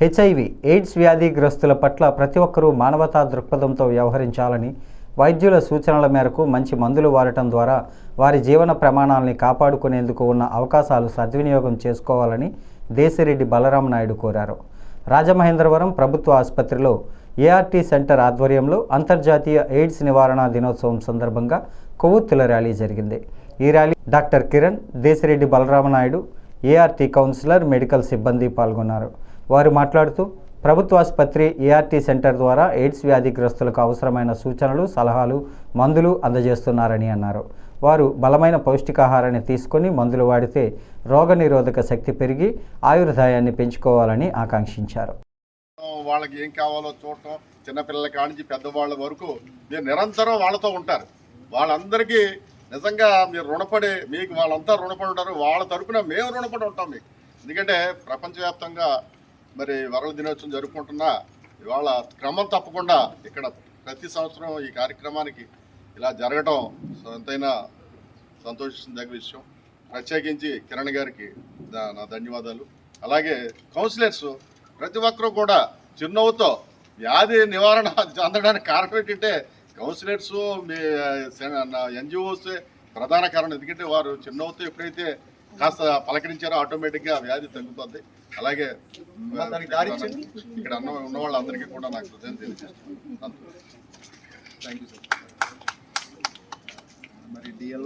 HIV AIDS వ్యాధిగ్రస్తుల పట్ల ప్రతి ఒక్కరూ మానవతా దృక్పథంతో వ్యవహరించాలని వైద్యుల సూచనల మేరకు మంచి మందులు వాడటం ద్వారా వారి జీవన ప్రమాణాలని కాపాడుకునేందుకు ఉన్న అవకాశాలు సద్వినియోగం చేసుకోవాలని దేశిరెడ్డి బలరాం నాయుడు కోరారు. రాజమహేంద్రవరం ప్రభుత్వ ఆసుపత్రిలో ఏఆర్టీ సెంటర్ ఆధ్వర్యంలో అంతర్జాతీయ ఎయిడ్స్ నివారణ దినోత్సవం సందర్భంగా కొవ్వొత్తుల ర్యాలీ జరిగింది. ఈ rally doctor Kiran Desireddy Balaramanaidu ART counsellor medical సిబ్బంది పాల్గొన్నారు. వారు మాట్లాడుతూ ప్రభుత్వ ఆసుపత్రి ఏఆర్టీ సెంటర్ ద్వారా ఎయిడ్స్ వ్యాధిగ్రస్తులకు అవసరమైన సూచనలు సలహాలు మందులు అందజేస్తున్నారని అన్నారు. వారు బలమైన పౌష్టికాహారాన్ని తీసుకొని మందులు వాడితే రోగనిరోధక శక్తి పెరిగి ఆయుర్దాయాన్ని పెంచుకోవాలని ఆకాంక్షించారు. వాళ్ళకి ఏం కావాలో చూడటం చిన్నపిల్లల కానించి పెద్దవాళ్ళ వరకు మీరు నిరంతరం వాళ్ళతో ఉంటారు. వాళ్ళందరికీ నిజంగా మీరు రుణపడి మీకు వాళ్ళంతా రుణపడి ఉంటారు. వాళ్ళ తరపున మేము రుణపడి ఉంటాం మీకు. ఎందుకంటే ప్రపంచవ్యాప్తంగా మరి వరల దినోత్సవం జరుపుకుంటున్నా ఇవాళ క్రమం తప్పకుండా ఇక్కడ ప్రతి సంవత్సరం ఈ కార్యక్రమానికి ఇలా జరగటం ఎంతైనా సంతోషించదగ్గ విషయం. ప్రత్యేకించి కిరణ్ గారికి నా ధన్యవాదాలు. అలాగే కౌన్సిలర్స్ ప్రతి ఒక్కరూ కూడా చిరునవ్వుతో వ్యాధి నివారణ అందడానికి కారణం ఏంటంటే కౌన్సిలర్స్ మీ ఎన్జిఓస్ ప్రధాన కారణం. ఎందుకంటే వారు చిరునవ్వుతో ఎప్పుడైతే కాస్త పలకరించారో ఆటోమేటిక్గా వ్యాధి తగ్గుతుంది అలాగే ఇక్కడ ఉన్న ఉన్న వాళ్ళందరికీ కూడా నాకు కృతజ్ఞతలు తెలియజేస్తున్నాను. Thank you sir. మరి డిఎల్